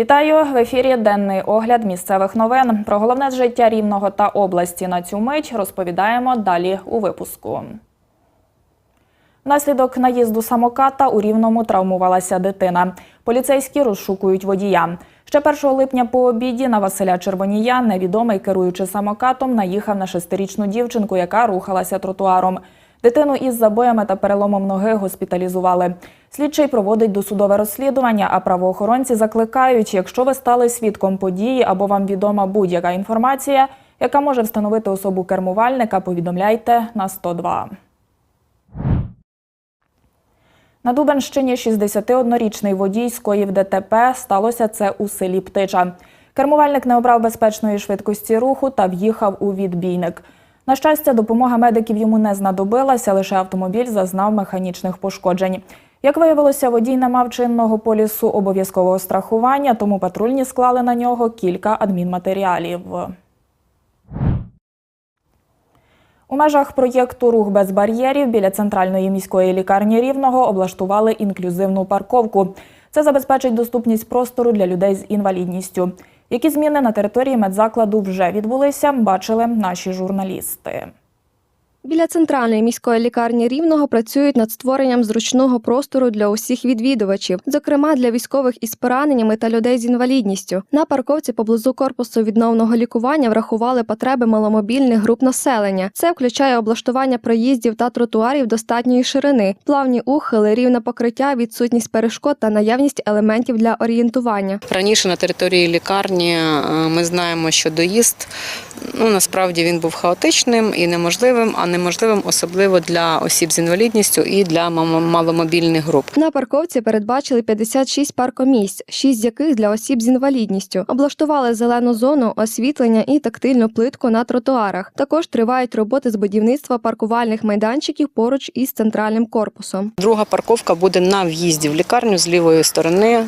Вітаю в ефірі. Денний огляд місцевих новин. Про головне життя рівного та області на цю мить розповідаємо далі у випуску. Внаслідок наїзду самоката у рівному травмувалася дитина. Поліцейські розшукують водія. Ще 1 липня по обіді на Василя Червонія невідомий, керуючи самокатом, наїхав на шестирічну дівчинку, яка рухалася тротуаром. Дитину із забоями та переломом ноги госпіталізували. Слідчий проводить досудове розслідування, а правоохоронці закликають, якщо ви стали свідком події або вам відома будь-яка інформація, яка може встановити особу кермувальника, повідомляйте на 102. На Дубенщині 61-річний водій скоїв ДТП. Сталося це у селі Птича. Кермувальник не обрав безпечної швидкості руху та в'їхав у відбійник. На щастя, допомога медиків йому не знадобилася, лише автомобіль зазнав механічних пошкоджень. Як виявилося, водій не мав чинного полісу обов'язкового страхування, тому патрульні склали на нього кілька адмінматеріалів. У межах проєкту Рух без бар'єрів біля центральної міської лікарні Рівного облаштували інклюзивну парковку. Це забезпечить доступність простору для людей з інвалідністю. Які зміни на території медзакладу вже відбулися, бачили наші журналісти. Біля центральної міської лікарні Рівного працюють над створенням зручного простору для усіх відвідувачів, зокрема для військових із пораненнями та людей з інвалідністю. На парковці поблизу корпусу відновного лікування врахували потреби маломобільних груп населення. Це включає облаштування проїздів та тротуарів достатньої ширини, плавні ухили, рівне покриття, відсутність перешкод та наявність елементів для орієнтування. Раніше на території лікарні е, ми знаємо, що доїзд ну насправді він був хаотичним і неможливим, а неможливим особливо для осіб з інвалідністю і для маломобільних груп. На парковці передбачили 56 паркомісць, 6 з яких для осіб з інвалідністю. Облаштували зелену зону, освітлення і тактильну плитку на тротуарах. Також тривають роботи з будівництва паркувальних майданчиків поруч із центральним корпусом. Друга парковка буде на в'їзді в лікарню з лівої сторони.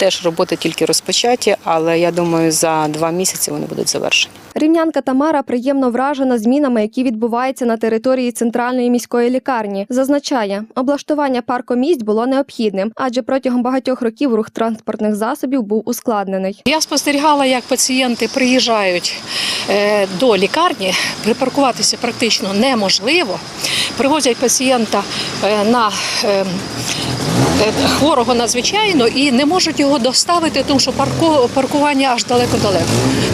Теж роботи тільки розпочаті, але я думаю, за два місяці вони будуть завершені. Рівнянка Тамара приємно вражена змінами, які відбуваються на території центральної міської лікарні. Зазначає, облаштування паркомісць було необхідним, адже протягом багатьох років рух транспортних засобів був ускладнений. Я спостерігала, як пацієнти приїжджають е, до лікарні, припаркуватися практично неможливо. Привозять пацієнта е, на е, хворого надзвичайно і не можуть його доставити, тому що паркування аж далеко-далеко.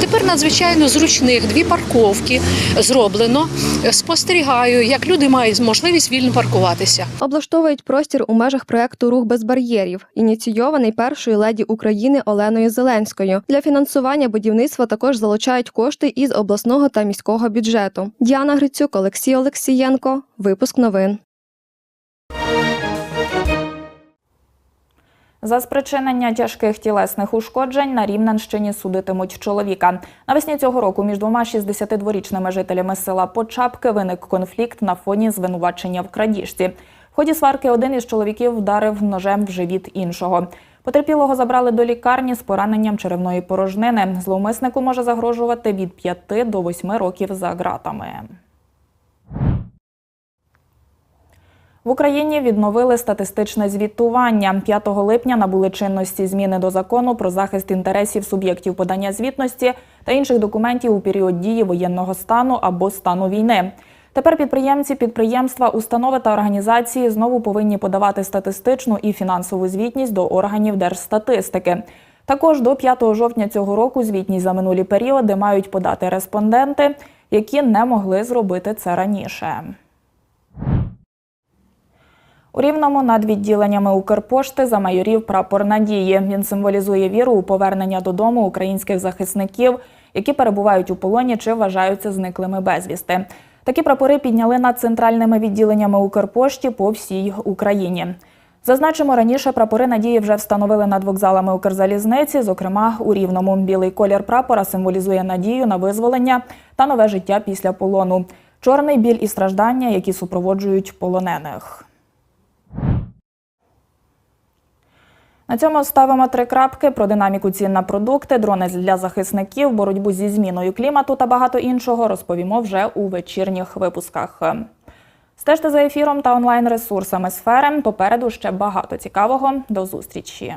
Тепер надзвичайно зручних дві парковки зроблено. Спостерігаю, як люди мають можливість вільно паркуватися. Облаштовують простір у межах проекту Рух без бар'єрів, ініційований першою леді України Оленою Зеленською. Для фінансування будівництва також залучають кошти із обласного та міського бюджету. Діана Грицюк, Олексій Олексієнко. Випуск новин. За спричинення тяжких тілесних ушкоджень на Рівненщині судитимуть чоловіка. Навесні цього року між двома 62-річними жителями села Почапки виник конфлікт на фоні звинувачення в крадіжці. В ході сварки один із чоловіків вдарив ножем в живіт іншого. Потерпілого забрали до лікарні з пораненням черевної порожнини. Зловмиснику може загрожувати від 5 до 8 років за ґратами. В Україні відновили статистичне звітування. 5 липня набули чинності зміни до закону про захист інтересів суб'єктів подання звітності та інших документів у період дії воєнного стану або стану війни. Тепер підприємці, підприємства, установи та організації знову повинні подавати статистичну і фінансову звітність до органів держстатистики. Також до 5 жовтня цього року звітність за минулі періоди мають подати респонденти, які не могли зробити це раніше. У Рівному над відділеннями Укрпошти замайорів прапор надії. Він символізує віру у повернення додому українських захисників, які перебувають у полоні чи вважаються зниклими безвісти. Такі прапори підняли над центральними відділеннями Укрпошті по всій Україні. Зазначимо, раніше прапори надії вже встановили над вокзалами Укрзалізниці, зокрема у Рівному. Білий колір прапора символізує надію на визволення та нове життя після полону. Чорний біль і страждання, які супроводжують полонених. На цьому ставимо три крапки про динаміку цін на продукти, дрони для захисників, боротьбу зі зміною клімату та багато іншого розповімо вже у вечірніх випусках. Стежте за ефіром та онлайн ресурсами сфери. Попереду ще багато цікавого. До зустрічі.